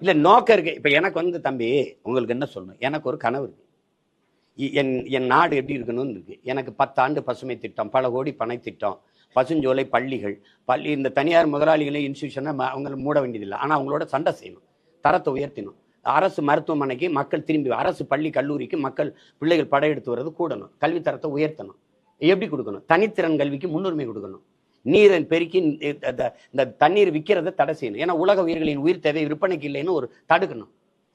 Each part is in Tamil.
இல்ல நோக்கம் இருக்கு. இப்ப எனக்கு வந்து தம்பி உங்களுக்கு என்ன சொல்லணும்? எனக்கு ஒரு கனவு இருக்கு. என் என் நாடு எப்படி இருக்கணும்னு இருக்கு. எனக்கு பத்தாண்டு பசுமை திட்டம் பல கோடி பனை திட்டம் பசுஞ்சோலை பள்ளிகள் பள்ளி இந்த தனியார் முதலாளிகளை இன்ஸ்டியூஷனை அவங்களை மூட வேண்டியதில்லை. ஆனால் அவங்களோட சண்டை செய்யணும். தரத்தை உயர்த்தணும். அரசு மருத்துவமனைக்கு மக்கள் திரும்பி அரசு பள்ளி கல்லூரிக்கு மக்கள் பிள்ளைகள் படையெடுத்து வர்றது கூடணும். கல்வி தரத்தை உயர்த்தணும். எப்படி கொடுக்கணும்? தனித்திறன் கல்விக்கு முன்னுரிமை கொடுக்கணும். நீரை பெருக்கி இந்த- இந்த- தண்ணீர் விற்கிறத தடை செய்யணும். ஏன்னா உலக உயிர்களின் உயிர் தேவை விற்பனைக்கு இல்லைன்னு ஒரு தடுக்கணும்.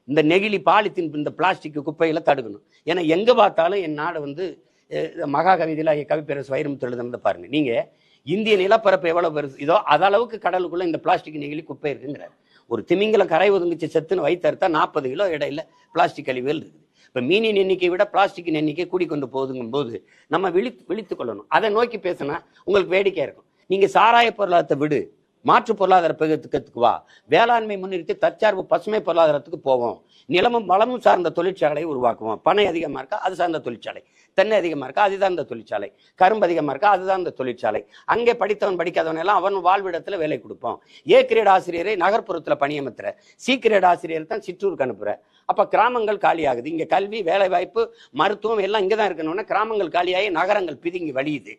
இந்த நெகிழி பாலித்தீன் இந்த பிளாஸ்டிக் குப்பையில் தடுக்கணும். ஏன்னா எங்க பார்த்தாலும் என் நாடு வந்து மகா கவிதையில் கவிப்பேரசு வைரமுத்து எழுதுனதை பாருங்க. நீங்க இந்திய நிலப்பரப்பு எவ்வளவு பெருசு? இதோ அதளவுக்கு அளவுக்கு கடலுக்குள்ள இந்த பிளாஸ்டிக் நெகிழி குப்பை இருக்குங்கிறார். ஒரு திமிங்கலம் கரை ஒதுங்கிச்சு செத்துன்னு வைத்தறுத்தா நாற்பது கிலோ இடையில பிளாஸ்டிக் கழிவுகள் இருக்குது. இப்போ மீனின் எண்ணிக்கை விட பிளாஸ்டிக்கின் எண்ணிக்கை கூடிக்கொண்டு போகுதுங்கும் போது நம்ம விழி விழித்து கொள்ளணும். அதை நோக்கி பேசினா உங்களுக்கு வேடிக்கை இருக்கும். நீங்க சாராய பொருளாதாரத்தை விடு. மாற்று பொருளாதார பெருக்கத்துக்கு வா. வேளாண்மை முன்னிறுத்தி தற்சார்பு பசுமை பொருளாதாரத்துக்கு போவோம். நிலமும் வளமும் சார்ந்த தொழிற்சாலையை உருவாக்குவோம். பனை அதிகமாக இருக்கா? அது சார்ந்த தொழிற்சாலை. தென்னை அதிகமாக இருக்கா? அதுதான் இந்த தொழிற்சாலை. கரும்பு அதிகமாக இருக்கா? அதுதான் இந்த தொழிற்சாலை. அங்கே படித்தவன் படிக்காதவன் எல்லாம் அவன் வாழ்விடத்தில் வேலை கொடுப்போம். ஏ கிரேட் ஆசிரியரை நகர்ப்புறத்தில் பணியமர்த்துற சி கிரேட் ஆசிரியர் தான் சிற்றூருக்கு அனுப்புற. அப்போ கிராமங்கள் காலியாகுது. இங்கே கல்வி வேலைவாய்ப்பு மருத்துவம் எல்லாம் இங்கே தான் இருக்கணும்னா கிராமங்கள் காலியாகி நகரங்கள் பிதுங்கி வழியுது.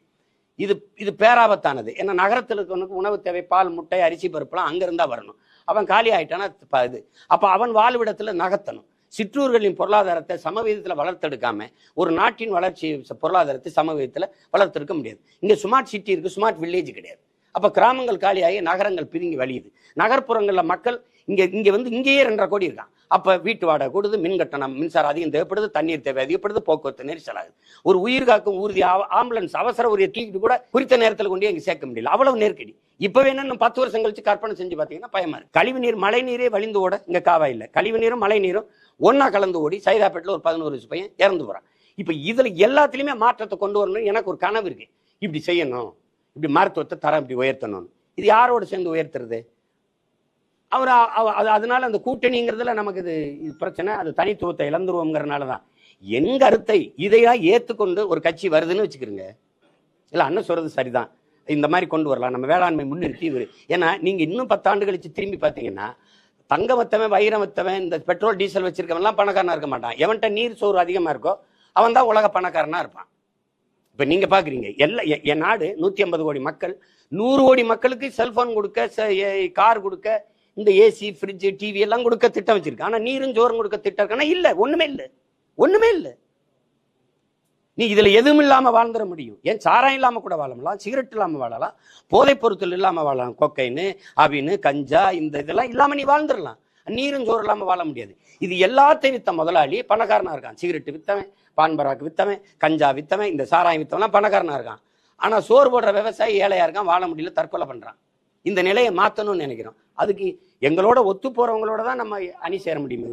இது இது பேராபத்தானது. ஏன்னா நகரத்தில் இருக்கவனுக்கு உணவு தேவை பால் முட்டை அரிசி பருப்புலாம் அங்கேருந்தா வரணும். அவன் காலி ஆயிட்டானா இது. அப்போ அவன் வாழ்விடத்தில் நகர்த்தணும். சிற்றூர்களின் பொருளாதாரத்தை சமவீதத்தில் வளர்த்தெடுக்காம ஒரு நாட்டின் வளர்ச்சி பொருளாதாரத்தை சமவீதத்தில் வளர்த்தெடுக்க முடியாது. இங்கே ஸ்மார்ட் சிட்டி இருக்குது ஸ்மார்ட் வில்லேஜ் கிடையாது. அப்போ கிராமங்கள் காலியாகி நகரங்கள் பிதுங்கி வழியுது. நகர்ப்புறங்களில் மக்கள் இங்கே இங்கே வந்து இங்கேயே ரெண்டரை கோடி இருக்கான். அப்போ வீட்டு வாடகை கூடுது மின் கட்டணம் மின்சாரம் அதிகம் தேவைப்படுது தண்ணீர் தேவை அதிகப்படுது போக்குவரத்து நெரிசல் ஆகுது. ஒரு உயிர் காக்கும் ஊர்தி ஆம்புலன்ஸ் அவசர உரிய தூக்கிட்டு கூட குறித்த நேரத்தில் கொண்டு எங்கே சேர்க்க முடியல. அவ்வளவு நெருக்கடி. இப்பவே என்ன பத்து வருஷம் கழிச்சு கற்பனை செஞ்சு பார்த்தீங்கன்னா பயமா இருக்கு. கழிவு நீர் மழை நீரே வழிந்து ஓட இங்கே காவா இல்லை. கழிவு நீரும் மழை நீரும் ஒன்னா கலந்து ஓடி சைதாப்பேட்டில் ஒரு பதினோரு வயசு பையன் இறந்து போறான். இப்போ இதில் எல்லாத்துலேயுமே மாற்றத்தை கொண்டு வரணும் எனக்கு ஒரு கனவு இருக்கு. இப்படி செய்யணும். இப்படி மருத்துவத்தை தரம் இப்படி உயர்த்தணும் இது யாரோட சேர்ந்து உயர்த்துறது? அவர் அவ- அது- அதனால அந்த கூட்டணிங்கிறதுல நமக்கு இது பிரச்சனை. அது தனித்துவத்தை இழந்துருவோங்கிறனால தான் என் கருத்தை இதையா ஏற்றுக்கொண்டு ஒரு கட்சி வருதுன்னு வச்சுக்கிறோங்க. இல்லை அண்ணன் சொல்றது சரிதான். இந்த மாதிரி கொண்டு வரலாம். நம்ம வேளாண்மை முன்னிறுத்தி இவர். ஏன்னா நீங்கள் இன்னும் பத்தாண்டு கழிச்சு திரும்பி பார்த்தீங்கன்னா தங்க வத்தவன் வைரம் வத்தவன் இந்த பெட்ரோல் டீசல் வச்சிருக்கவன்லாம் பணக்காரனாக இருக்க மாட்டான். எவன்கிட்ட நீர் சோறு அதிகமாக இருக்கோ அவன் தான் உலக பணக்காரனாக இருப்பான். இப்போ நீங்கள் பார்க்குறீங்க எல்லா என் நாடு நூற்றி ஐம்பது கோடி மக்கள் நூறு கோடி மக்களுக்கு செல்ஃபோன் கொடுக்க கார் கொடுக்க இந்த ஏசி ஃப்ரிட்ஜ் டிவி எல்லாம் கொடுக்க திட்டம் வச்சிருக்கு. ஆனா நீரும் சோறும் கொடுக்க திட்டம் இருக்கானா இல்ல ஒண்ணுமே இல்ல. ஒண்ணுமே இல்ல. நீ இதுல எதுவும் இல்லாம வாழ்ந்துட முடியும். ஏன் சாராயம் இல்லாம கூட வாழலாம்? சிகரெட் இல்லாம வாழலாம். போதைப் பொருட்கள் இல்லாம வாழலாம். கொக்கைன்னு அபின்னு கஞ்சா இந்த இதெல்லாம் இல்லாம நீ வாழ்ந்துடலாம். நீரும் சோறு இல்லாம வாழ முடியாது. இது எல்லாத்தையும் வித்த முதலாளி பணக்காரனா இருக்கான். சிகரெட் வித்தவன் பான்பராக்கு வித்தவன் கஞ்சா வித்தவன் இந்த சாராயம் வித்தவன்லாம் பணக்காரனா இருக்கான். ஆனா சோறு போடுற விவசாயி ஏழையா இருக்கான் வாழ முடியல தற்கொலை பண்றான். இந்த நிலையை மாற்றணும்னு நினைக்கிறோம். அதுக்கு எங்களோட ஒத்து போறவங்களோட தான் நம்ம அணி சேர முடியும்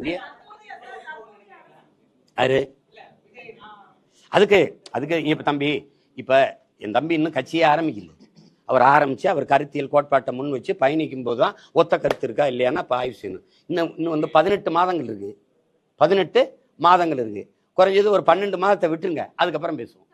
அரு அதுக்கு அதுக்கு இப்ப தம்பி இப்ப என் தம்பி இன்னும் கட்சியே ஆரம்பிக்கல. அவர் ஆரம்பிச்சு அவர் கருத்தியல் கோட்பாட்டை முன் வச்சு பயணிக்கும் போது தான் ஒத்த கருத்து இருக்கா இல்லையானா இப்போ ஆய்வு செய்யணும். இன்னும் இன்னும் வந்து பதினெட்டு மாதங்கள் இருக்கு. பதினெட்டு மாதங்கள் இருக்கு. குறைஞ்சது ஒரு பன்னெண்டு மாதத்தை விட்டுருங்க. அதுக்கப்புறம் பேசுவோம்.